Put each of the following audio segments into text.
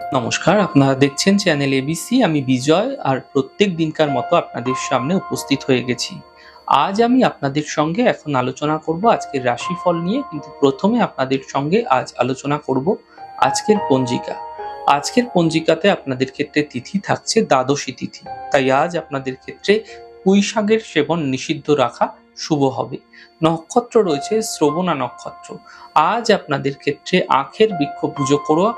নমস্কার, আপনারা দেখছেন চ্যানেল এবিসি আমি বিজয় আর প্রত্যেক দিনকার মতো আপনাদের সামনে উপস্থিত হয়ে গেছি। আজ আমি আপনাদের সঙ্গে এখন আলোচনা করব আজকের রাশিফল নিয়ে, কিন্তু প্রথমে আপনাদের সঙ্গে আজ আলোচনা করব আজকের পঞ্জিকা। আজকের পঞ্জিকাতে আপনাদের ক্ষেত্রে তিথি থাকছে দ্বাদশী তিথি, তাই আজ আপনাদের ক্ষেত্রে পুঁই শাকের সেবন নিষিদ্ধ রাখা শুভ হবে। নক্ষত্র রয়েছে শ্রবণা নক্ষত্র। আজ আপনাদের ক্ষেত্রে আখের বৃক্ষ পুজো করা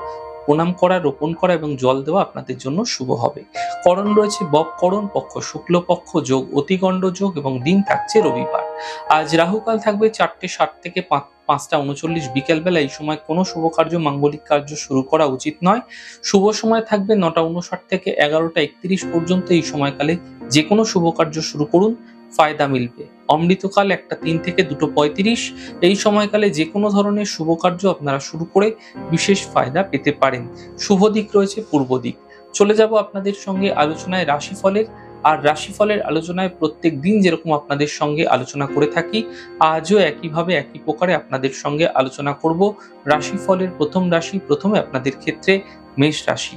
প্রণাম করা, রোপণ করা এবং জল দেওয়া আপনাদের জন্য শুভ হবে। করণ রয়েছে বকরণ পক্ষ শুক্লপক্ষ যোগ অতিগণ্ড যোগ এবং দিন থাকছে রবিবার। আজ রাহুকাল থাকবে চারটে ষাট থেকে পাঁচ- পাঁচটা উনচল্লিশ বিকেলবেলা। এই সময় কোনো শুভ কার্য, মাঙ্গলিক কার্য শুরু করা উচিত নয়। শুভ সময় থাকবে নটা উনষাট থেকে এগারোটা একত্রিশ পর্যন্ত। এই সময়কালে যে কোনো শুভ কার্য শুরু করুন। ফায়দা মিলবে। অমৃতকাল একটা তিন থেকে দুটো পঁয়ত্রিশ, এই সময়কালে যে কোনো ধরনের শুভ কার্য আপনারা শুরু করে বিশেষ ফায়দা পেতে পারেন। শুভ দিক রয়েছে পূর্ব দিক। চলে যাব আপনাদের সঙ্গে আলোচনায় রাশিফলের। আর রাশিফলের আলোচনায় প্রত্যেক দিন যেরকম আপনাদের সঙ্গে আলোচনা করে থাকি, আজও একইভাবে একই প্রকারে আপনাদের সঙ্গে আলোচনা করব। রাশিফলের প্রথম রাশি, প্রথমে আপনাদের ক্ষেত্রে মেষ রাশি।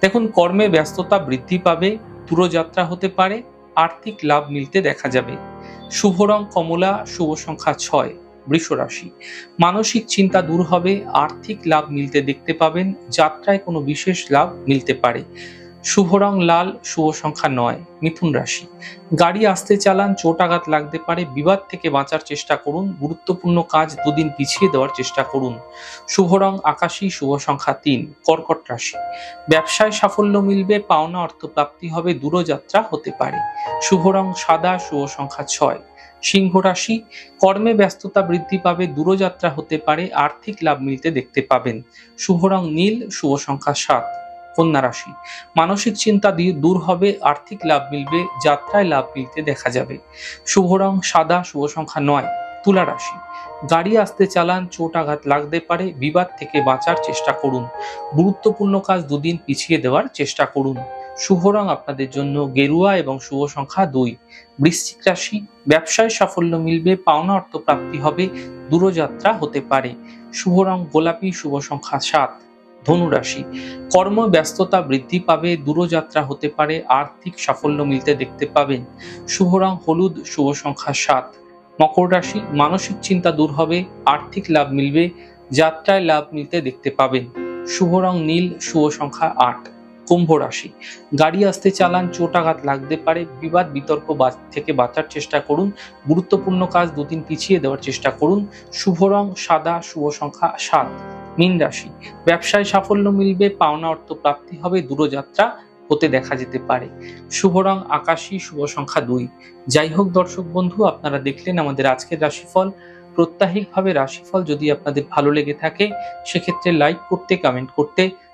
দেখুন, কর্মে ব্যস্ততা বৃদ্ধি পাবে দূরযাত্রা হতে পারে আর্থিক লাভ মিলতে দেখা যাবে। শুভ রং কমলা, শুভ সংখ্যা ছয়, বৃষ রাশি। মানসিক চিন্তা দূর হবে, আর্থিক লাভ মিলতে দেখতে পাবেন, যাত্রায় কোনো বিশেষ লাভ মিলতে পারে। শুভ রং লাল, শুভ সংখ্যা নয়, মিথুন রাশি। গাড়ি আসতে চালান, চোট আঘাত লাগতে পারে, বিবাদ থেকে বাঁচার চেষ্টা করুন, গুরুত্বপূর্ণ কাজ দুদিন পিছিয়ে দেওয়ার চেষ্টা করুন। শুভ রং আকাশী, শুভ সংখ্যা তিন, কর্কট রাশি। ব্যবসায় সাফল্য মিলবে, পাওনা অর্থপ্রাপ্তি হবে, দূরযাত্রা হতে পারে। শুভ রং সাদা, শুভ সংখ্যা ছয়। সিংহ রাশি, কর্মে ব্যস্ততা বৃদ্ধি পাবে, দূরযাত্রা হতে পারে, আর্থিক লাভ মিলতে দেখতে পাবেন। শুভ রং নীল, শুভ সংখ্যা সাত। কন্যা রাশি মানসিক চিন্তা দিয়ে দূর হবে, আর্থিক লাভ মিলবে, যাত্রায় লাভ মিলতে দেখা যাবে। শুভ রং সাদা, শুভ সংখ্যা নয়, তুলা রাশি। গাড়ি আসতে চালান, চোট আঘাত লাগতে পারে, বিবাদ থেকে বাঁচার চেষ্টা করুন। গুরুত্বপূর্ণ কাজ দুদিন পিছিয়ে দেওয়ার চেষ্টা করুন। শুভ রং আপনাদের জন্য গেরুয়া এবং শুভ সংখ্যা দুই। বৃশ্চিক রাশি, ব্যবসায় সাফল্য মিলবে, পাওনা অর্থ প্রাপ্তি হবে, দূরযাত্রা হতে পারে। শুভ রং গোলাপি, শুভ সংখ্যা সাত। ধনু কর্মব্যস্ততা কর্ম ব্যস্ততা বৃদ্ধি পাবে, দূরযাত্রা হতে পারে, আর্থিক সাফল্য মিলতে দেখতে পাবেন। শুভ রং, হলুদ, শুভ সংখ্যা সাত। মকর রাশি, মানসিক চিন্তা দূর হবে, আর্থিক লাভ মিলবে, যাত্রায় লাভ মিলতে দেখতে পাবেন। শুভ রং, নীল, শুভ সংখ্যা আট। কুম্ভ রাশি। গাড়ি আসতে চালান চোটাঘাত লাগতে পারে, বিবাদ, বিতর্ক থেকে বাঁচার চেষ্টা করুন, গুরুত্বপূর্ণ কাজ দুদিন পিছিয়ে দেওয়ার চেষ্টা করুন, শুভ রং, সাদা, শুভ সংখ্যা সাত। মীন রাশি, ব্যবসায় সাফল্য মিলবে, পাওনা অর্থ প্রাপ্তি হবে, দূরযাত্রা হতে দেখা যেতে পারে। শুভ রং, আকাশী, শুভ সংখ্যা দুই। যাই হোক দর্শক বন্ধু, আপনারা দেখলেন আমাদের আজকের রাশিফল। প্রত্যাহিকভাবে রাশিফল যদি আপনাদের ভালো লেগে থাকে, সেক্ষেত্রে লাইক করতে কমেন্ট করতে